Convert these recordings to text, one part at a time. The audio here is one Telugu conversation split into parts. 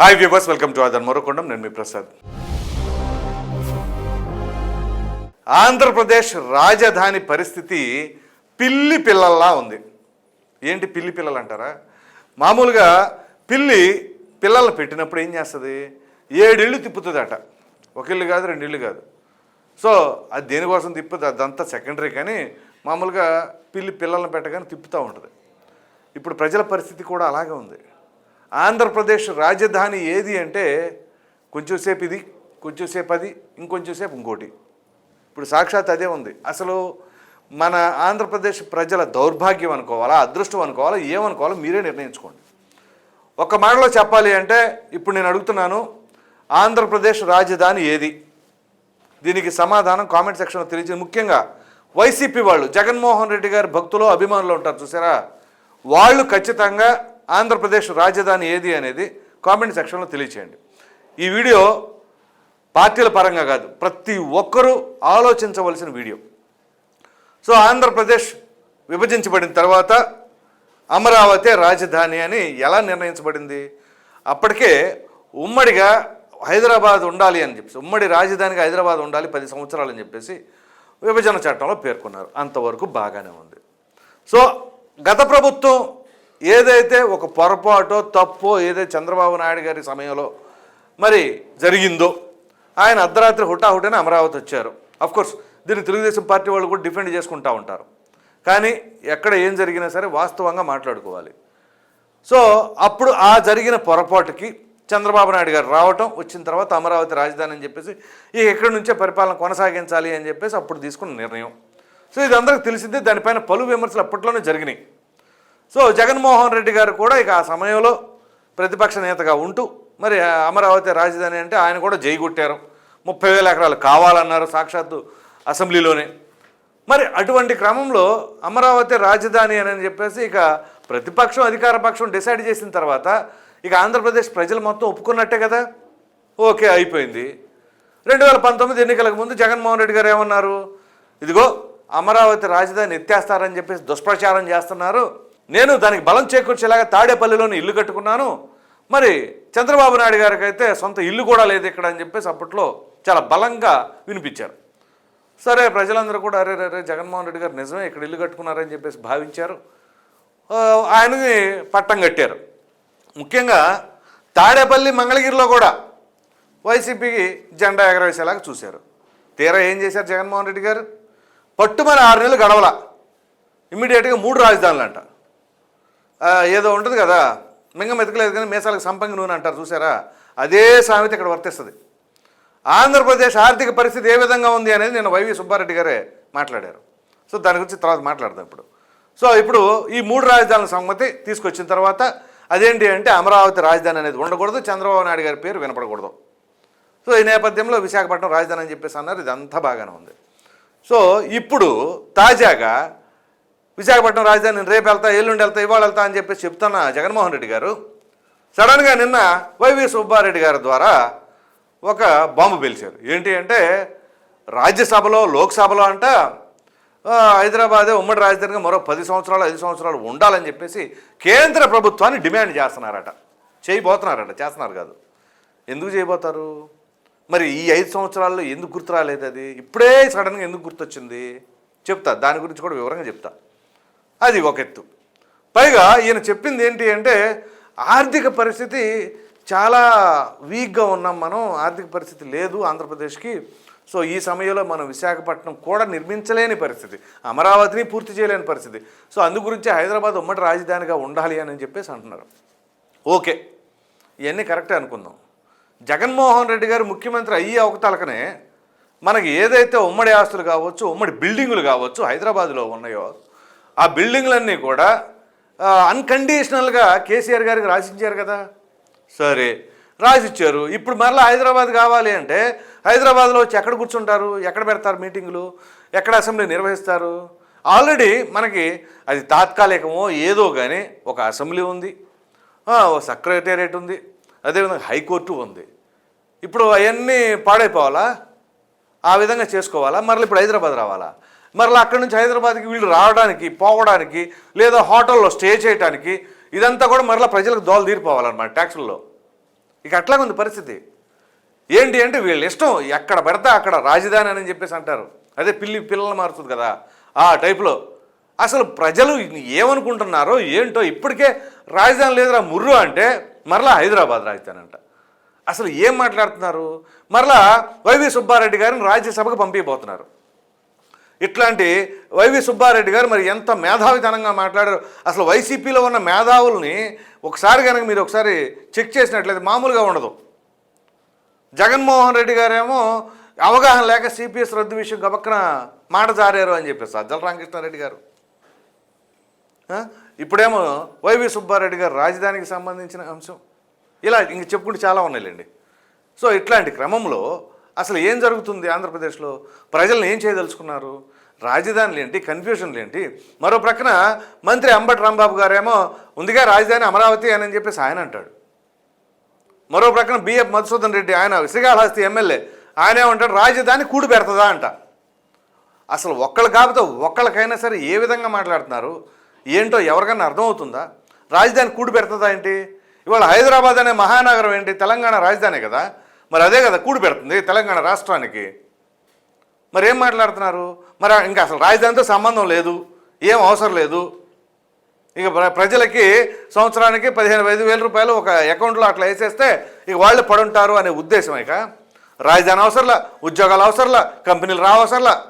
Hi viewers welcome to other మరొకొండం నేను మీ ప్రసాద్ ఆంధ్రప్రదేశ్ రాజధాని పరిస్థితి పిల్లి పిల్లల్లా ఉంది ఏంటి పిల్లి పిల్లలు అంటారా మామూలుగా పిల్లి పిల్లల్ని పెట్టినప్పుడు ఏం చేస్తుంది ఏడిళ్ళు తిప్పుతుందట ఒక ఇల్లు కాదు రెండు ఇళ్ళు కాదు సో అది దేనికోసం తిప్పుతుంది అదంతా సెకండరీ కానీ మామూలుగా పిల్లి పిల్లల్ని పెట్టగానే తిప్పుతూ ఉంటుంది ఇప్పుడు ప్రజల పరిస్థితి కూడా అలాగే ఉంది ఆంధ్రప్రదేశ్ రాజధాని ఏది అంటే కొంచెంసేపు ఇది కొంచెంసేపు అది ఇంకొంచెంసేపు ఇంకోటి. ఇప్పుడు సాక్షాత్ అదే ఉంది. అసలు మన ఆంధ్రప్రదేశ్ ప్రజల దౌర్భాగ్యం అనుకోవాలా అదృష్టం అనుకోవాలా ఏమనుకోవాలో మీరే నిర్ణయించుకోండి. ఒక మాటలో చెప్పాలి అంటే ఇప్పుడు నేను అడుగుతున్నాను ఆంధ్రప్రదేశ్ రాజధాని ఏది? దీనికి సమాధానం కామెంట్ సెక్షన్లో తెలియజేది ముఖ్యంగా వైసీపీ వాళ్ళు జగన్మోహన్ రెడ్డి గారి భక్తులు అభిమానులు ఉంటారు చూసారా? వాళ్ళు ఖచ్చితంగా ఆంధ్రప్రదేశ్ రాజధాని ఏది అనేది కామెంట్ సెక్షన్లో తెలియచేయండి. ఈ వీడియో పార్టీల పరంగా కాదు ప్రతి ఒక్కరూ ఆలోచించవలసిన వీడియో. సో ఆంధ్రప్రదేశ్ విభజించబడిన తర్వాత అమరావతి రాజధాని అని ఎలా నిర్ణయించబడింది? అప్పటికే ఉమ్మడిగా హైదరాబాద్ ఉండాలి అని చెప్పేసి ఉమ్మడి రాజధానిగా హైదరాబాద్ ఉండాలి పది సంవత్సరాలు అని చెప్పేసి విభజన చట్టంలో పేర్కొన్నారు. అంతవరకు బాగానే ఉంది. సో గత ప్రభుత్వం ఏదైతే ఒక పొరపాటో తప్పో ఏదైతే చంద్రబాబు నాయుడు గారి సమయంలో మరి జరిగిందో ఆయన అర్ధరాత్రి హుటాహుటనే అమరావతి వచ్చారు. అఫ్కోర్స్ దీన్ని తెలుగుదేశం పార్టీ వాళ్ళు కూడా డిఫెండ్ చేసుకుంటూ ఉంటారు. కానీ ఎక్కడ ఏం జరిగినా సరే వాస్తవంగా మాట్లాడుకోవాలి. సో అప్పుడు ఆ జరిగిన పొరపాటుకి చంద్రబాబు నాయుడు గారు రావటం వచ్చిన తర్వాత అమరావతి రాజధాని అని చెప్పేసి ఇక ఎక్కడి నుంచే పరిపాలన కొనసాగించాలి అని చెప్పేసి అప్పుడు తీసుకున్న నిర్ణయం. సో ఇది అందరికీ తెలిసిందే దానిపైన పలు విమర్శలు అప్పట్లోనే జరిగినాయి. సో జగన్మోహన్ రెడ్డి గారు కూడా ఇక ఆ సమయంలో ప్రతిపక్ష నేతగా ఉంటూ మరి అమరావతి రాజధాని అంటే ఆయన కూడా జై కొట్టారు. ముప్పై వేల ఎకరాలు కావాలన్నారు సాక్షాత్తు అసెంబ్లీలోనే. మరి అటువంటి క్రమంలో అమరావతి రాజధాని అని చెప్పేసి ఇక ప్రతిపక్షం అధికార పక్షం డిసైడ్ చేసిన తర్వాత ఇక ఆంధ్రప్రదేశ్ ప్రజలు మొత్తం ఒప్పుకున్నట్టే కదా? ఓకే అయిపోయింది. రెండు వేల పంతొమ్మిది ఎన్నికలకు ముందు జగన్మోహన్ రెడ్డి గారు ఏమన్నారు? ఇదిగో అమరావతి రాజధాని ఎత్తేస్తారని చెప్పేసి దుష్ప్రచారం చేస్తున్నారు. నేను దానికి బలం చేకూర్చేలాగా తాడేపల్లిలోని ఇల్లు కట్టుకున్నాను. మరి చంద్రబాబు నాయుడు గారికి అయితే సొంత ఇల్లు కూడా లేదు ఇక్కడ అని చెప్పేసి అప్పట్లో చాలా బలంగా వినిపించారు. సరే ప్రజలందరూ కూడా అరే రే జగన్మోహన్ రెడ్డి గారు నిజమే ఇక్కడ ఇల్లు కట్టుకున్నారని చెప్పేసి భావించారు. ఆయనని పట్టం కట్టారు. ముఖ్యంగా తాడేపల్లి మంగళగిరిలో కూడా వైసీపీకి జెండా ఎగరవేసేలాగా చూశారు. తీరా ఏం చేశారు జగన్మోహన్ రెడ్డి గారు? పట్టుమని ఆరు నెలలు గడవల. ఇమ్మీడియట్గా మూడు రాజధానులు అంటారు ఏదో ఉంటుంది కదా. మింగం ఎతకలేదు కానీ మీసాలకు సంపంగి నూనె అంటారు చూసారా అదే సామెత ఇక్కడ వర్తిస్తుంది. ఆంధ్రప్రదేశ్ ఆర్థిక పరిస్థితి ఏ విధంగా ఉంది అనేది నేను వైవి సుబ్బారెడ్డి గారే మాట్లాడారు. సో దాని గురించి తర్వాత మాట్లాడదాం ఇప్పుడు. సో ఇప్పుడు ఈ మూడు రాజధానుల సమ్మతి తీసుకొచ్చిన తర్వాత అదేంటి అంటే అమరావతి రాజధాని అనేది ఉండకూడదు చంద్రబాబు నాయుడు గారి పేరు వినపడకూడదు. సో ఈ నేపథ్యంలో విశాఖపట్నం రాజధాని అని చెప్పేసి అన్నారు ఇదంతా బాగానే ఉంది. సో ఇప్పుడు తాజాగా విశాఖపట్నం రాజధాని నేను రేపు వెళ్తా ఎల్లుండి వెళ్తా ఇవాళ వెళ్తా అని చెప్పేసి చెప్తున్న జగన్మోహన్ రెడ్డి గారు సడన్గా నిన్న వైవి సుబ్బారెడ్డి గారి ద్వారా ఒక బాంబు పేల్చారు. ఏంటి అంటే రాజ్యసభలో లోక్సభలో అంట హైదరాబాదే ఉమ్మడి రాజధానిగా మరో పది సంవత్సరాలు ఐదు సంవత్సరాలు ఉండాలని చెప్పేసి కేంద్ర ప్రభుత్వాన్ని డిమాండ్ చేస్తున్నారట. చేయబోతున్నారట చేస్తున్నారు కాదు. ఎందుకు చేయబోతారు? మరి ఈ ఐదు సంవత్సరాల్లో ఎందుకు గుర్తు రాలేదు అది? ఇప్పుడే సడన్గా ఎందుకు గుర్తొచ్చింది? చెప్తా దాని గురించి కూడా వివరంగా చెప్తా. అది ఒక ఎత్తు. పైగా ఈయన చెప్పింది ఏంటి అంటే ఆర్థిక పరిస్థితి చాలా వీక్గా ఉన్నాం మనం ఆర్థిక పరిస్థితి లేదు ఆంధ్రప్రదేశ్కి. సో ఈ సమయంలో మనం విశాఖపట్నం కూడా నిర్మించలేని పరిస్థితి అమరావతిని పూర్తి చేయలేని పరిస్థితి. సో అందు గురించి హైదరాబాద్ ఉమ్మడి రాజధానిగా ఉండాలి అని చెప్పేసి అంటున్నారు. ఓకే ఇవన్నీ కరెక్టే అనుకుందాం. జగన్మోహన్ రెడ్డి గారు ముఖ్యమంత్రి అయ్యే అవకతలకనే మనకి ఏదైతే ఉమ్మడి ఆస్తులు కావచ్చు ఉమ్మడి బిల్డింగులు కావచ్చు హైదరాబాద్లో ఉన్నాయో ఆ బిల్డింగ్లన్నీ కూడా అన్కండిషనల్గా కేసీఆర్ గారికి రాసిచ్చారు కదా. సరే. రాసిచ్చారు. ఇప్పుడు మరలా హైదరాబాద్ కావాలి అంటే హైదరాబాద్లో వచ్చి ఎక్కడ కూర్చుంటారు? ఎక్కడ పెడతారు మీటింగులు? ఎక్కడ అసెంబ్లీ నిర్వహిస్తారు? ఆల్రెడీ మనకి అది తాత్కాలికమో ఏదో కానీ ఒక అసెంబ్లీ ఉంది. ఓ సెక్రటేరియట్ ఉంది. అదేవిధంగా హైకోర్టు ఉంది. ఇప్పుడు అవన్నీ పాడైపోవాలా? ఆ విధంగా చేసుకోవాలా? మరలా ఇప్పుడు హైదరాబాద్ రావాలా? మరలా అక్కడి నుంచి హైదరాబాద్కి వీళ్ళు రావడానికి పోవడానికి లేదా హోటల్లో స్టే చేయడానికి ఇదంతా కూడా మరలా ప్రజలకు దోలు తీరిపోవాలన్నమాట ట్యాక్సుల్లో. ఇక అట్లాగే ఉంది పరిస్థితి. ఏంటి అంటే వీళ్ళ ఇష్టం ఎక్కడ పెడతా అక్కడ రాజధాని అని చెప్పేసి అంటారు. అదే పిల్లి పిల్లలు మారుతుంది కదా ఆ టైప్లో. అసలు ప్రజలు ఏమనుకుంటున్నారో ఏంటో ఇప్పటికే రాజధాని లేదురా ముర్రు అంటే మరలా హైదరాబాద్ రాజధాని అంట. అసలు ఏం మాట్లాడుతున్నారు? మరలా వైవి సుబ్బారెడ్డి గారిని రాజ్యసభకు పంపించబోతున్నారు ఇట్లాంటి వైవి సుబ్బారెడ్డి గారు మరి ఎంత మేధావితనంగా మాట్లాడారు. అసలు వైసీపీలో ఉన్న మేధావుల్ని ఒకసారి కనుక మీరు ఒకసారి చెక్ చేసినట్లయితే మామూలుగా ఉండదు. జగన్మోహన్ రెడ్డి గారేమో అవగాహన లేక సిపిఎస్ రద్దు విషయం గబక్కన మాట జారారు అని చెప్పేసి అజ్జల రామకృష్ణారెడ్డి గారు. ఇప్పుడేమో వైవి సుబ్బారెడ్డి గారు రాజధానికి సంబంధించిన అంశం. ఇలా ఇంక చెప్పుకుంటే చాలా ఉన్నాయిలేండి. సో ఇట్లాంటి క్రమంలో అసలు ఏం జరుగుతుంది ఆంధ్రప్రదేశ్లో? ప్రజలను ఏం చేయదలుచుకున్నారు? రాజధానులు ఏంటి? కన్ఫ్యూజన్లు ఏంటి? మరో ప్రక్కన మంత్రి అంబటి రాంబాబు గారేమో ఉందిగా రాజధాని అమరావతి అని చెప్పేసి ఆయన అంటాడు. మరో ప్రక్కన బిఎఫ్ మధుసూదన్ రెడ్డి ఆయన శ్రీకాళహస్తి ఎమ్మెల్యే ఆయన ఏమంటాడు రాజధాని కూడి పెడతదా అంట. అసలు ఒక్కళ్ళు కాకపోతే ఒక్కళ్ళకైనా సరే ఏ విధంగా మాట్లాడుతున్నారు? ఏంటో ఎవరికైనా అర్థమవుతుందా? రాజధాని కూడి పెడుతుందా ఏంటి? ఇవాళ హైదరాబాద్ అనే మహానగరం ఏంటి? తెలంగాణ రాజధాని కదా. మరి అదే కదా కూడి పెడుతుంది తెలంగాణ రాష్ట్రానికి. మరి ఏం మాట్లాడుతున్నారు? మరి ఇంకా అసలు రాజధానితో సంబంధం లేదు ఏం అవసరం లేదు. ఇక ప్ర- ప్రజలకి సంవత్సరానికి పదిహేను ఐదు వేల రూపాయలు ఒక అకౌంట్లో అట్లా వేసేస్తే ఇక వాళ్ళు పడుంటారు అనే ఉద్దేశం ఇక. రాజధాని అవసరంలా ఉద్యోగాలు అవసరంలా కంపెనీలు రావసరంలా.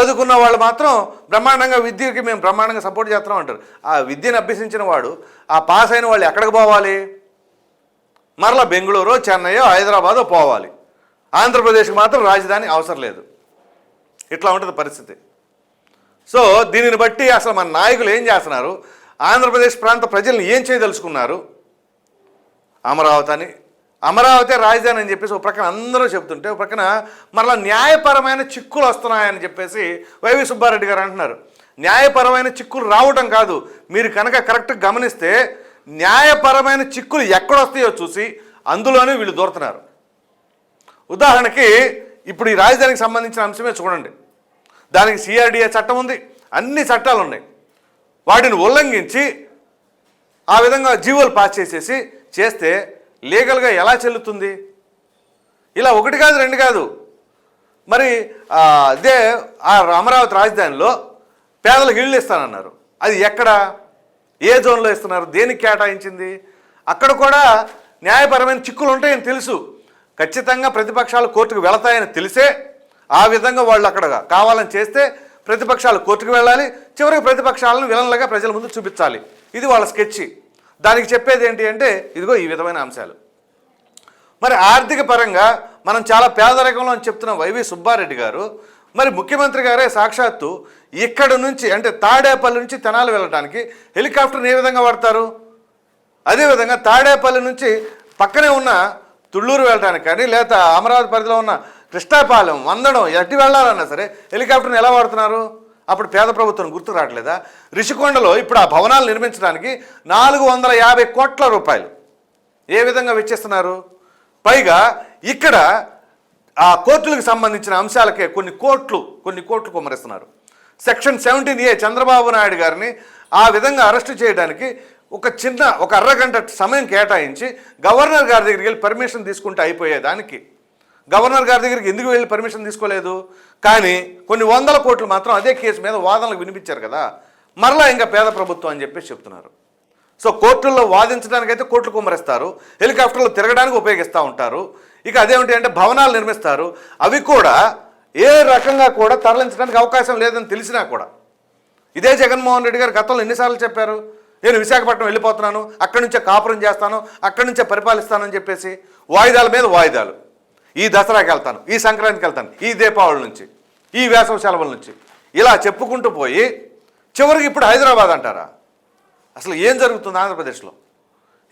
చదువుకున్న వాళ్ళు మాత్రం బ్రహ్మాండంగా విద్యకి మేము బ్రహ్మాండంగా సపోర్ట్ చేస్తున్నాం అంటారు. ఆ విద్యను అభ్యసించిన వాడు ఆ పాస్ అయిన వాళ్ళు ఎక్కడికి పోవాలి? మరలా బెంగళూరు చెన్నై హైదరాబాదో పోవాలి. ఆంధ్రప్రదేశ్కి మాత్రం రాజధాని అవసరం లేదు. ఇట్లా ఉంటుంది పరిస్థితి. సో దీనిని బట్టి అసలు మన నాయకులు ఏం చేస్తున్నారు? ఆంధ్రప్రదేశ్ ప్రాంత ప్రజల్ని ఏం చేయదలుచుకున్నారు? అమరావతి అని అమరావతి రాజధాని అని చెప్పేసి ఒక ప్రక్కన అందరూ చెప్తుంటే ఒక ప్రక్కన మరలా న్యాయపరమైన చిక్కులు వస్తున్నాయని చెప్పేసి వైవి సుబ్బారెడ్డి గారు అంటున్నారు. న్యాయపరమైన చిక్కులు రావటం కాదు. మీరు కనుక కరెక్ట్గా గమనిస్తే న్యాయపరమైన చిక్కులు ఎక్కడొస్తాయో చూసి అందులోనే వీళ్ళు దూరుతున్నారు. ఉదాహరణకి ఇప్పుడు ఈ రాజధానికి సంబంధించిన అంశమే చూడండి. దానికి సిఆర్డిఏ చట్టం ఉంది అన్ని చట్టాలు ఉన్నాయి వాటిని ఉల్లంఘించి ఆ విధంగా జీవోలు పాస్ చేసేసి చేస్తే లీగల్గా ఎలా చెల్లుతుంది? ఇలా ఒకటి కాదు రెండు కాదు. మరి అదే ఆ అమరావతి రాజధానిలో పేదలకు ఇళ్ళు ఇస్తానన్నారు. అది ఎక్కడ? ఏ జోన్లో ఇస్తున్నారు? దేనికి కేటాయించింది? అక్కడ కూడా న్యాయపరమైన చిక్కులు ఉంటాయని తెలుసు. ఖచ్చితంగా ప్రతిపక్షాలు కోర్టుకు వెళతాయని తెలిసే ఆ విధంగా వాళ్ళు అక్కడ కావాలని చేస్తే ప్రతిపక్షాలు కోర్టుకు వెళ్ళాలి చివరికి ప్రతిపక్షాలను విలన్లుగా ప్రజల ముందు చూపించాలి. ఇది వాళ్ళ స్కెచ్ దానికి చెప్పేది ఏంటి అంటే ఇదిగో ఈ విధమైన అంశాలు. మరి ఆర్థిక పరంగా మనం చాలా పేదరికంలో అని చెప్తున్న వైవి సుబ్బారెడ్డి గారు మరి ముఖ్యమంత్రి గారే సాక్షాత్తు ఇక్కడ నుంచి అంటే తాడేపల్లి నుంచి తెనాలి వెళ్ళడానికి హెలికాప్టర్ని ఏ విధంగా వాడతారు? అదేవిధంగా తాడేపల్లి నుంచి పక్కనే ఉన్న తుళ్ళూరు వెళ్ళడానికి కానీ లేదా అమరావతి పరిధిలో ఉన్న కృష్ణాపాలెం వందడం ఎట్టి వెళ్ళాలన్నా సరే హెలికాప్టర్ని ఎలా వాడుతున్నారు? అప్పుడు పేద ప్రభుత్వం గుర్తు రావట్లేదా? రిషికొండలో ఇప్పుడు ఆ భవనాలు నిర్మించడానికి నాలుగు వందల యాభై కోట్ల రూపాయలు. ఏ విధంగా వెచ్చిస్తున్నారు? పైగా ఇక్కడ ఆ కోర్టులకు సంబంధించిన అంశాలకే కొన్ని కోట్లు కొన్ని కోట్లు కుమ్మరిస్తున్నారు. Section seventeen A Chandrababu Naidu గారిని ఆ విధంగా అరెస్ట్ చేయడానికి ఒక చిన్న ఒక అరగంట సమయం కేటాయించి గవర్నర్ గారి దగ్గరికి వెళ్ళి పర్మిషన్ తీసుకుంటే అయిపోయేదానికి. గవర్నర్ గారి దగ్గరికి ఎందుకు వెళ్ళి పర్మిషన్ తీసుకోలేదు? కానీ కొన్ని వందల కోట్లు మాత్రం అదే కేసు మీద వాదనలు వినిపించారు కదా. మరలా ఇంకా పేద ప్రభుత్వం అని చెప్పేసి చెప్తున్నారు. సో కోర్టుల్లో వాదించడానికైతే కోర్టులు కుమ్మరిస్తారు. హెలికాప్టర్లు తిరగడానికి ఉపయోగిస్తూ ఉంటారు. ఇక అదేమిటి అంటే భవనాలు నిర్మిస్తారు. అవి కూడా ఏ రకంగా కూడా తరలించడానికి అవకాశం లేదని తెలిసినా కూడా. ఇదే జగన్మోహన్ రెడ్డి గారు గతంలో ఎన్నిసార్లు చెప్పారు నేను విశాఖపట్నం వెళ్ళిపోతున్నాను అక్కడి నుంచే కాపురం చేస్తాను అక్కడి నుంచే పరిపాలిస్తానని చెప్పేసి వాయిదాల మీద వాయిదాలు. ఈ దసరాకి వెళ్తాను ఈ సంక్రాంతికి వెళ్తాను ఈ దీపావళి నుంచి ఈ వేసవి సెలవుల నుంచి. ఇలా చెప్పుకుంటూ పోయి చివరికి ఇప్పుడు హైదరాబాద్ అంటారా? అసలు ఏం జరుగుతుంది ఆంధ్రప్రదేశ్లో?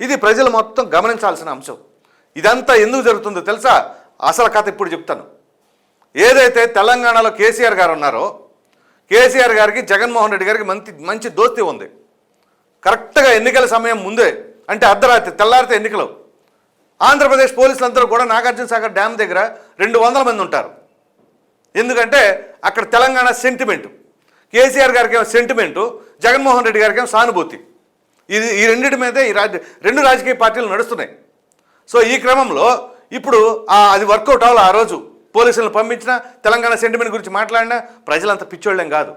ఇది ప్రజలు మొత్తం గమనించాల్సిన అంశం. ఇదంతా ఎందుకు జరుగుతుందో తెలుసా? అసలు కథ ఇప్పుడు చెప్తాను. ఏదైతే తెలంగాణలో కేసీఆర్ గారు ఉన్నారో కేసీఆర్ గారికి జగన్మోహన్ రెడ్డి గారికి మంచి మంచి దోస్తి ఉంది. కరెక్ట్గా ఎన్నికల సమయం ముందే అంటే అర్ధరాత్రి తెల్లారితే ఎన్నికలు. ఆంధ్రప్రదేశ్ పోలీసులందరూ కూడా నాగార్జున సాగర్ డ్యామ్ దగ్గర రెండు వందల మంది ఉంటారు. ఎందుకంటే అక్కడ తెలంగాణ సెంటిమెంటు. కేసీఆర్ గారికి ఏమో సెంటిమెంటు జగన్మోహన్ రెడ్డి గారికి ఏమో సానుభూతి. ఇది ఈ రెండింటి మీదే ఈ రాజ్య రెండు రాజకీయ పార్టీలు నడుస్తున్నాయి. సో ఈ క్రమంలో ఇప్పుడు అది వర్కౌట్ అవ్వాలి ఆ రోజు? పోలీసులను పంపించిన తెలంగాణ సెంటిమెంట్ గురించి మాట్లాడినా ప్రజలంత పిచ్చోళ్ళం కాదు.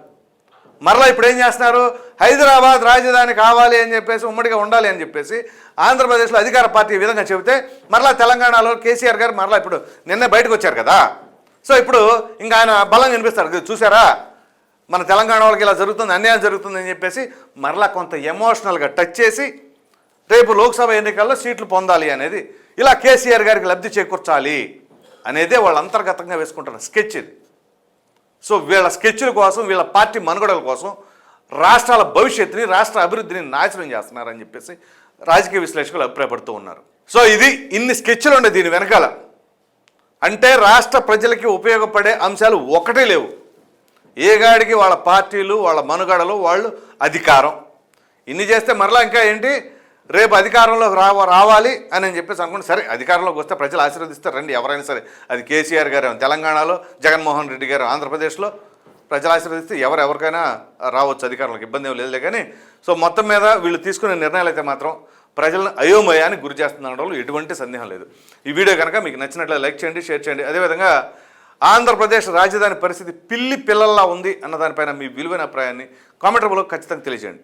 మరలా ఇప్పుడు ఏం చేస్తున్నారు? హైదరాబాద్ రాజధాని కావాలి అని చెప్పేసి ఉమ్మడిగా ఉండాలి అని చెప్పేసి ఆంధ్రప్రదేశ్లో అధికార పార్టీ ఈ విధంగా చెబితే మరలా తెలంగాణలో కేసీఆర్ గారు మరలా ఇప్పుడు నిన్నే బయటకు వచ్చారు కదా? సో ఇప్పుడు ఇంకా ఆయన బలం వినిపిస్తారు. చూసారా మన తెలంగాణ వాళ్ళకి ఇలా జరుగుతుంది అన్యాయం జరుగుతుంది అని చెప్పేసి మరలా కొంత ఎమోషనల్గా టచ్ చేసి రేపు లోక్సభ ఎన్నికల్లో సీట్లు పొందాలి అనేది. ఇలా కేసీఆర్ గారికి లబ్ధి చేకూర్చాలి అనేదే వాళ్ళు అంతర్గతంగా వేసుకుంటున్న స్కెచ్ ఇది. సో వీళ్ళ స్కెచ్ల కోసం వీళ్ళ పార్టీ మనుగడల కోసం రాష్ట్రాల భవిష్యత్తుని రాష్ట్ర అభివృద్ధిని నాశనం చేస్తున్నారని చెప్పేసి రాజకీయ విశ్లేషకులు అభిప్రాయపడుతూ ఉన్నారు. సో ఇది ఇన్ని స్కెచ్లు ఉండే దీని వెనకాల. అంటే రాష్ట్ర ప్రజలకి ఉపయోగపడే అంశాలు ఒకటే లేవు. ఏగాడికి వాళ్ళ పార్టీలు వాళ్ళ మనుగడలు వాళ్ళు అధికారం. ఇన్ని చేస్తే మరలా ఇంకా ఏంటి? రేపు అధికారంలోకి రావ రావాలి అని అని చెప్పేసి అనుకుంటే. సరే అధికారంలోకి వస్తే ప్రజలు ఆశీర్వదిస్తారు. రండి ఎవరైనా సరే. అది కేసీఆర్ గారు తెలంగాణలో జగన్మోహన్ రెడ్డి గారు ఆంధ్రప్రదేశ్లో ప్రజలు ఆశీర్వదిస్తే ఎవరెవరికైనా రావచ్చు అధికారంలోకి. ఇబ్బంది ఏం లేదులే కానీ సో మొత్తం మీద వీళ్ళు తీసుకునే నిర్ణయాలు అయితే మాత్రం ప్రజలను అయోమయానికి గురి చేస్తుందనడంలో ఎటువంటి సందేహం లేదు. ఈ వీడియో కనుక మీకు నచ్చినట్లయితే లైక్ చేయండి షేర్ చేయండి. అదేవిధంగా ఆంధ్రప్రదేశ్ రాజధాని పరిస్థితి పిల్లి పిల్లల్లా ఉంది అన్న దానిపైన మీ విలువైన అభిప్రాయాన్ని కామెంట్ రూపంలో ఖచ్చితంగా తెలియజేయండి.